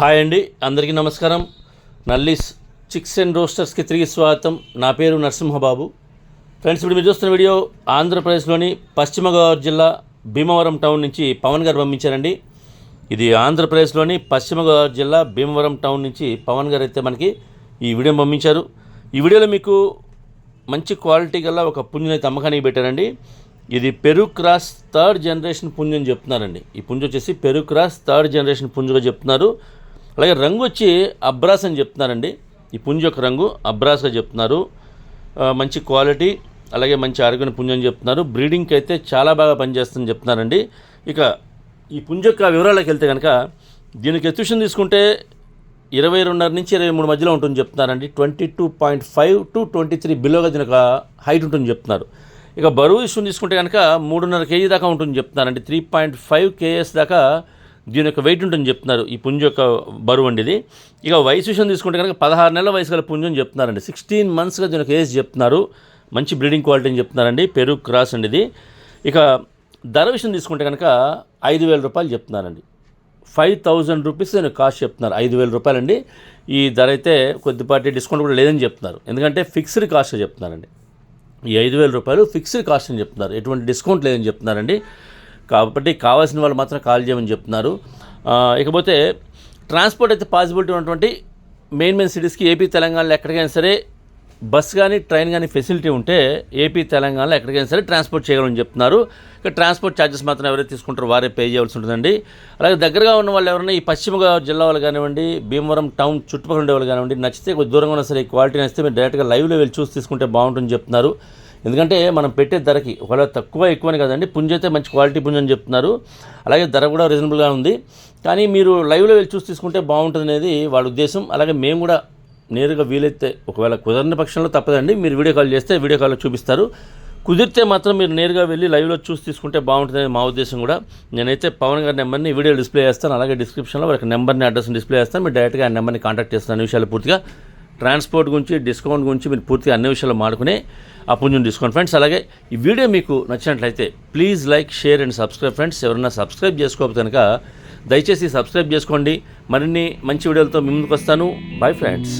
Hi అండి అందరికీ నమస్కారం. నల్లీస్ చిక్స్ అండ్ రోస్టర్స్కి తిరిగి స్వాగతం. నా పేరు నరసింహబాబు. ఫ్రెండ్స్ ఇప్పుడు మీరు చూస్తున్న వీడియో ఆంధ్రప్రదేశ్లోని పశ్చిమ గోదావరి జిల్లా భీమవరం టౌన్ నుంచి పవన్ గారు పంపించారండి. ఇది ఆంధ్రప్రదేశ్లోని పశ్చిమ గోదావరి జిల్లా భీమవరం టౌన్ నుంచి పవన్ గారు అయితే మనకి ఈ వీడియో పంపించారు. ఈ వీడియోలో మీకు మంచి క్వాలిటీ గల ఒక పుంజుని అయితే అమ్మకానికి పెట్టారండి. ఇది పెరుక్రాస్ థర్డ్ జనరేషన్ పుంజు అని చెప్తున్నారండి. ఈ పుంజు వచ్చేసి పెరుక్రాస్ థర్డ్ జనరేషన్ పుంజుగా చెప్తున్నారు. అలాగే రంగు వచ్చి అబ్రాస్ అని చెప్తున్నారండి. ఈ పుంజు యొక్క రంగు అబ్రాస్గా చెప్తున్నారు. మంచి క్వాలిటీ అలాగే మంచి ఆరోగ్యమైన పుంజు అని చెప్తున్నారు. బ్రీడింగ్కి అయితే చాలా బాగా పనిచేస్తుందని చెప్తున్నారండి. ఇక ఈ పుంజు యొక్క వివరాలకు వెళ్తే కనుక దీనికి ఎత్తుషన్ తీసుకుంటే ఇరవై రెండున్నర నుంచి ఇరవై మూడు మధ్యలో ఉంటుంది చెప్తున్నారండి. Twenty two point five to twenty three బిలోగా దీని ఒక హైట్ ఉంటుంది చెప్తున్నారు. ఇక బరువు ఇష్యూని తీసుకుంటే కనుక మూడున్నర కేజీ దాకా ఉంటుంది చెప్తున్నారండి. త్రీ పాయింట్ ఫైవ్ కేఎస్ దాకా దీని యొక్క వెయిట్ ఉంటుంది చెప్తున్నారు ఈ పుంజు యొక్క బరువు అండి ఇది. ఇక వయసు విషయం తీసుకుంటే కనుక పదహారు నెలల వయసు గల పుంజు అని చెప్తున్నారండి. సిక్స్టీన్ మంత్స్గా దీని యొక్క ఏజ్ చెప్తున్నారు. మంచి బ్రీడింగ్ క్వాలిటీ అని చెప్తున్నారండి. పెరుగు క్రాస్ అండి ఇది. ఇక ధర విషయం తీసుకుంటే కనుక ఐదు వేల రూపాయలు చెప్తున్నారండి. ఫైవ్ థౌజండ్ రూపీస్ నేను కాస్ట్ చెప్తున్నారు. ఐదు వేల రూపాయలండి. ఈ ధర అయితే కొద్దిపాటి డిస్కౌంట్ కూడా లేదని చెప్తున్నారు. ఎందుకంటే ఫిక్స్డ్ కాస్ట్ చెప్తున్నారండి. ఈ ఐదు వేల రూపాయలు ఫిక్స్డ్ కాస్ట్ అని చెప్తున్నారు. ఎటువంటి డిస్కౌంట్ లేదని చెప్తున్నారండి. కాబట్టి కావాల్సిన వాళ్ళు మాత్రం కాల్ చేయమని చెప్తున్నారు. ఇకపోతే ట్రాన్స్పోర్ట్ అయితే పాసిబిలిటీ ఉన్నటువంటి మెయిన్ మెయిన్ సిటీస్కి ఏపీ తెలంగాణలో ఎక్కడికైనా సరే బస్ కానీ ట్రైన్ కానీ ఫెసిలిటీ ఉంటే ఏపీ తెలంగాణలో ఎక్కడికైనా సరే ట్రాన్స్పోర్ట్ చేయగలని చెప్తున్నారు. ఇక ట్రాన్స్పోర్ట్ ఛార్జెస్ మాత్రం ఎవరైతే తీసుకుంటారో వారే పే చేయవలసి ఉంటుందండి. అలాగే దగ్గరగా ఉన్న వాళ్ళు ఎవరైనా ఈ పశ్చిమ గోదావరి జిల్లా వాళ్ళు కానివ్వండి భీమవరం టౌన్ చుట్టుపక్కల ఉండే వాళ్ళు కానివ్వండి నచ్చితే కొద్ది దూరంగా ఉన్న సరే ఈ క్వాలిటీ నచ్చితే మీరు డైరెక్ట్గా లైవ్లో వెళ్ళి చూసి తీసుకుంటే బాగుంటుందని చెప్తున్నారు. ఎందుకంటే మనం పెట్టే ధరకి ఒకవేళ తక్కువ ఎక్కువని కదండి పుంజ అయితే మంచి క్వాలిటీ పుంజ అని చెప్తున్నారు. అలాగే ధర కూడా రీజనబుల్గా ఉంది. కానీ మీరు లైవ్లో వెళ్ళి చూసి తీసుకుంటే బాగుంటుంది అనేది వాళ్ళ ఉద్దేశం. అలాగే మేము కూడా నేరుగా వీలైతే ఒకవేళ కుదరని పక్షంలో తప్పదండి. మీరు వీడియో కాల్ చేస్తే వీడియో కాల్లో చూపిస్తారు. కుదిరితే మాత్రం మీరు నేరుగా వెళ్ళి లైవ్లో చూసి తీసుకుంటే బాగుంటుంది మా ఉద్దేశం కూడా. నేనైతే పవన్ గారి నెంబర్ని వీడియో డిస్ప్లే చేస్తాను. అలాగే డిస్క్రిప్షన్లో వారికి నెంబర్ని అడ్రస్ని డిస్ప్లే చేస్తాను. మీరు డైరెక్ట్గా ఆ నెంబర్ని కాంటాక్ట్ చేస్తాను అన్ని విషయాలు పూర్తిగా. ట్రాన్స్పోర్ట్ గురించి డిస్కౌంట్ గురించి మీరు పూర్తిగా అన్ని విషయాలు మాడుకునే ఆ డిస్కౌంట్ ఫ్రెండ్స్. అలాగే ఈ వీడియో మీకు నచ్చినట్లయితే please like share and subscribe friends. ఎవరైనా సబ్స్క్రైబ్ చేసుకోకపోతే కనుక దయచేసి సబ్స్క్రైబ్ చేసుకోండి. మరిన్ని మంచి వీడియోలతో మీ ముందుకు వస్తాను. Bye friends